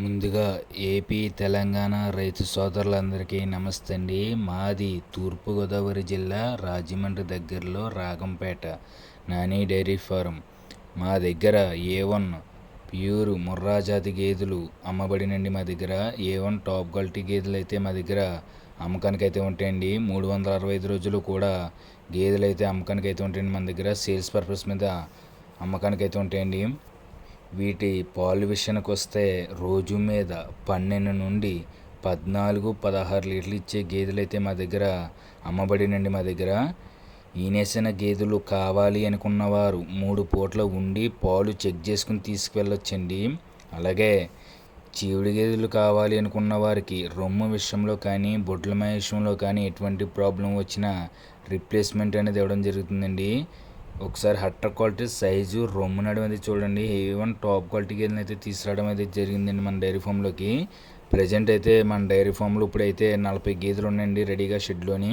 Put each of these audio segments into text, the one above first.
ముందుగా ఏపీ తెలంగాణ రైతు సోదరులందరికీ నమస్తే అండి మాది తూర్పుగోదావరి జిల్లా రాజమండ్రి దగ్గరలో రాగంపేట నాని డైరీ ఫారం. మా దగ్గర ఏ వన్ ప్యూర్ ముర్రా జాతి గేదెలు అమ్మబడినండి మా దగ్గర ఏ వన్ టాప్ క్వాలిటీ గేదెలు అయితే మా దగ్గర అమ్మకానికి అయితే ఉంటాయండి. మూడు వందల అరవై ఐదు రోజులు కూడా గేదెలు అయితే అమ్మకానికి అయితే ఉంటాయండి మన దగ్గర. సేల్స్ పర్పస్ మీద అమ్మకానికి అయితే ఉంటాయండి. వీటి పాలు విషయానికి వస్తే రోజు మీద పన్నెండు నుండి పద్నాలుగు పదహారు లీటర్లు ఇచ్చే గేదెలు అయితే మా దగ్గర అమ్మబడినండి మా దగ్గర. ఈనేసిన గేదెలు కావాలి అనుకున్నవారు మూడు పూట్ల ఉండి పాలు చెక్ చేసుకుని తీసుకువెళ్ళొచ్చండి. అలాగే చీవుడి గేదెలు కావాలి అనుకున్న వారికి రొమ్ము విషయంలో కానీ బొడ్ల విషయంలో కానీ ఎటువంటి ప్రాబ్లం వచ్చినా రిప్లేస్మెంట్ అనేది ఇవ్వడం జరుగుతుందండి. ఒకసారి హట్టర్ క్వాలిటీ సైజు రొమ్ము నడుము అది చూడండి. వన్ టాప్ క్వాలిటీ గేదెలు అయితే తీసుకురావడం అయితే జరిగిందండి మన డైరీ ఫామ్లోకి ప్రజెంట్ అయితే మన డైరీ ఫామ్లో ఇప్పుడైతే నలభై గేదెలు ఉన్నాయండి రెడీగా షెడ్లోని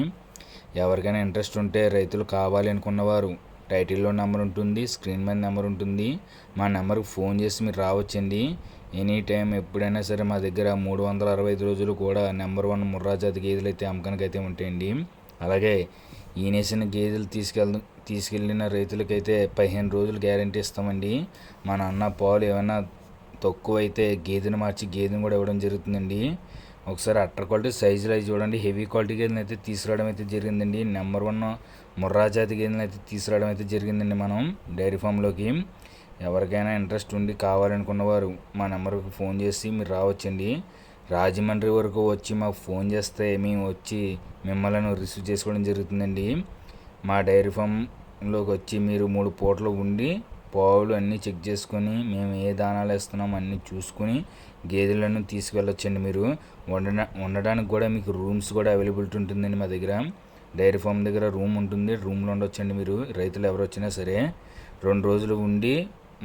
ఎవరికైనా ఇంట్రెస్ట్ ఉంటే రైతులు కావాలి అనుకున్నవారు టైటిల్లో నెంబర్ ఉంటుంది స్క్రీన్ మీద నెంబర్ ఉంటుంది. మా నెంబర్కి ఫోన్ చేసి మీరు రావచ్చండి. ఎనీ టైం ఎప్పుడైనా సరే మా దగ్గర మూడు వందల అరవై ఐదు రోజులు కూడా నెంబర్ వన్ ముర్రాజాతి గేదెలు అయితే అమ్మకానికి అయితే ఉంటాయండి. అలాగే ఈనేసిన గేదెలు తీసుకెళ్ తీసుకెళ్ళిన రైతులకైతే పదిహేను రోజులు గ్యారంటీ ఇస్తామండి. మా నాన్న పాలు ఏమైనా తక్కువ అయితే గేదెను మార్చి గేదెను కూడా ఇవ్వడం జరుగుతుందండి. ఒకసారి అట్టర్ క్వాలిటీ సైజులు అవి చూడండి. హెవీ క్వాలిటీ గేదెలు అయితే తీసుకురావడం అయితే జరిగిందండి. నెంబర్ వన్ ముర్రా జాతి గేదెలు అయితే తీసుకురావడం అయితే జరిగిందండి మనం డైరీ ఫామ్లోకి. ఎవరికైనా ఇంట్రెస్ట్ ఉండి కావాలనుకున్న వారు మా నెంబర్కి ఫోన్ చేసి మీరు రావచ్చండి. రాజమండ్రి వరకు వచ్చి మాకు ఫోన్ చేస్తే మేము వచ్చి మిమ్మల్ని రిసీవ్ చేసుకోవడం జరుగుతుందండి. మా డైరీ లోకి వచ్చి మీరు మూడు పూటలు ఉండి పావులు అన్నీ చెక్ చేసుకొని మేము ఏ దానాలు వేస్తున్నాం అన్నీ చూసుకొని గేదెలను తీసుకెళ్ళొచ్చండి మీరు. వండ ఉండడానికి కూడా మీకు రూమ్స్ కూడా అవైలబిలిటీ ఉంటుందండి మా దగ్గర. డైరీ ఫామ్ దగ్గర రూమ్ ఉంటుంది రూమ్లో ఉండొచ్చండి మీరు. రైతులు ఎవరు వచ్చినా సరే రెండు రోజులు ఉండి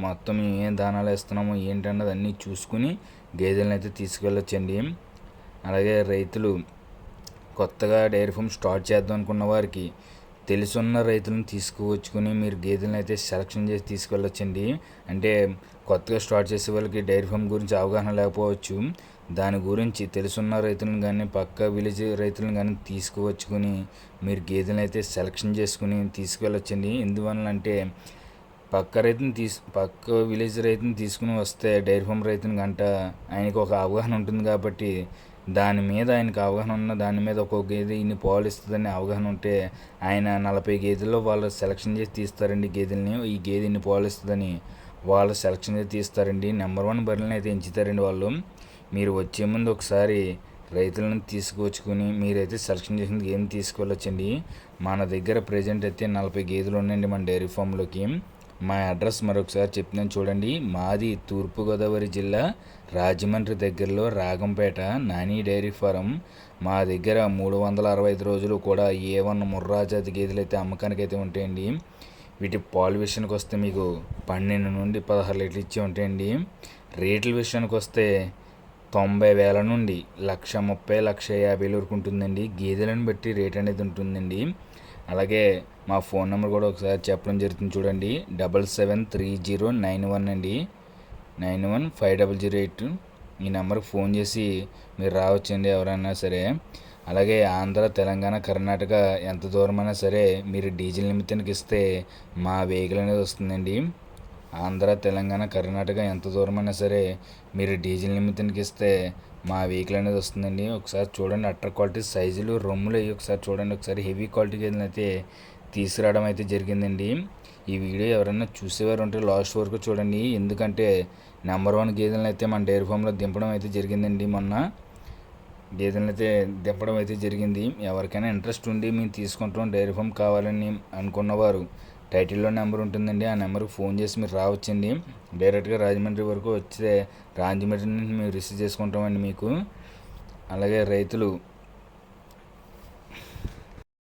మొత్తం మేము ఏం దానాలు వేస్తున్నామో ఏంటన్నది అన్నీ చూసుకుని గేదెలను అయితే తీసుకెళ్ళొచ్చండి. అలాగే రైతులు కొత్తగా డైరీ ఫామ్ స్టార్ట్ చేద్దాం అనుకున్న వారికి తెలుసున్న రైతులను తీసుకువచ్చుకొని మీరు గేదెలను అయితే సెలక్షన్ చేసి తీసుకెళ్ళొచ్చండి. అంటే కొత్తగా స్టార్ట్ చేసే వాళ్ళకి డైరీ ఫామ్ గురించి అవగాహన లేకపోవచ్చు. దాని గురించి తెలుసున్న రైతులను కానీ పక్క విలేజ్ రైతులను కానీ తీసుకువచ్చుకొని మీరు గేదెలను అయితే సెలక్షన్ చేసుకుని తీసుకెళ్ళొచ్చండి. ఎందువల్ల అంటే పక్క రైతుని తీసు పక్క విలేజ్ రైతుని తీసుకుని వస్తే డైరీ ఫామ్ రైతుని గంట ఆయనకు ఒక అవగాహన ఉంటుంది కాబట్టి దాని మీద ఆయనకు అవగాహన ఉన్న దాని మీద ఒక్కొక్క గేదె ఇన్ని పాలు ఇస్తుందని అవగాహన ఉంటే ఆయన నలభై గేదెల్లో వాళ్ళు సెలక్షన్ చేసి తీస్తారండి గేదెల్ని. ఈ గేదె ఇన్ని పాలు ఇస్తుందని వాళ్ళు సెలక్షన్ చేసి తీస్తారండి. నెంబర్ వన్ బర్రెలను అయితే ఎంచుతారండి వాళ్ళు. మీరు వచ్చే ముందు ఒకసారి రైతులను తీసుకువచ్చుకొని మీరైతే సెలక్షన్ చేసిన ఏం తీసుకెళ్ళొచ్చండి మన దగ్గర ప్రజెంట్ అయితే నలభై గేదెలు ఉన్నాయండి మన డైరీ ఫామ్లోకి మా అడ్రస్ మరొకసారి చెప్తున్నాను చూడండి. మాది తూర్పుగోదావరి జిల్లా రాజమండ్రి దగ్గరలో రాగంపేట నాని డైరీ ఫారం. మా దగ్గర మూడు వందల అరవై ఐదు రోజులు కూడా ఏ వన్ ముర్రా జాతి గేదెలు అయితే అమ్మకానికి అయితే ఉంటాయండి. వీటి పాలు విషయానికి వస్తే మీకు పన్నెండు నుండి పదహారు లీటర్లు ఇచ్చి ఉంటాయండి. రేట్ల విషయానికి వస్తే తొంభై వేల నుండి లక్ష ముప్పై లక్ష యాభై వరకు ఉంటుందండి. గేదెలను బట్టి రేట్ అనేది ఉంటుందండి. అలాగే మా ఫోన్ నెంబర్ కూడా ఒకసారి చెప్పడం జరుగుతుంది చూడండి. Double seven three zero nine one అండి. Nine one five double zero eight ఈ నెంబర్కి ఫోన్ చేసి మీరు రావచ్చండి ఎవరైనా సరే. అలాగే ఆంధ్ర తెలంగాణ కర్ణాటక ఎంత దూరమైనా సరే మీరు డీజిల్ నిమిత్తానికి ఇస్తే మా వెహికల్ అనేది వస్తుందండి. ఆంధ్ర తెలంగాణ కర్ణాటక ఎంత దూరమైనా సరే మీరు డీజిల్ నిమిత్తానికి ఇస్తే మా వెహికల్ అనేది వస్తుందండి. ఒకసారి చూడండి అట్టర్ క్వాలిటీ సైజులు రొమ్ములు అవి ఒకసారి చూడండి. ఒకసారి హెవీ క్వాలిటీ అయితే తీసుకురావడం అయితే జరిగిందండి. ఈ వీడియో ఎవరైనా చూసేవారు ఉంటే లాస్ట్ వరకు చూడండి. ఎందుకంటే నెంబర్ వన్ గేదెలను అయితే మన డైరీ ఫామ్లో దింపడం అయితే జరిగిందండి మొన్న. గేదెలను అయితే దింపడం అయితే జరిగింది. ఎవరికైనా ఇంట్రెస్ట్ ఉండి మేము తీసుకుంటాం డైరీ ఫామ్ కావాలని అనుకున్నవారు. టైటిల్లో నెంబర్ ఉంటుందండి. ఆ నెంబర్కి ఫోన్ చేసి మీరు రావచ్చండి. డైరెక్ట్గా రాజమండ్రి వరకు వస్తే రాజమండ్రి నుంచి మేము రిసీవ్ చేసుకుంటామండి మీకు. అలాగే రైతులు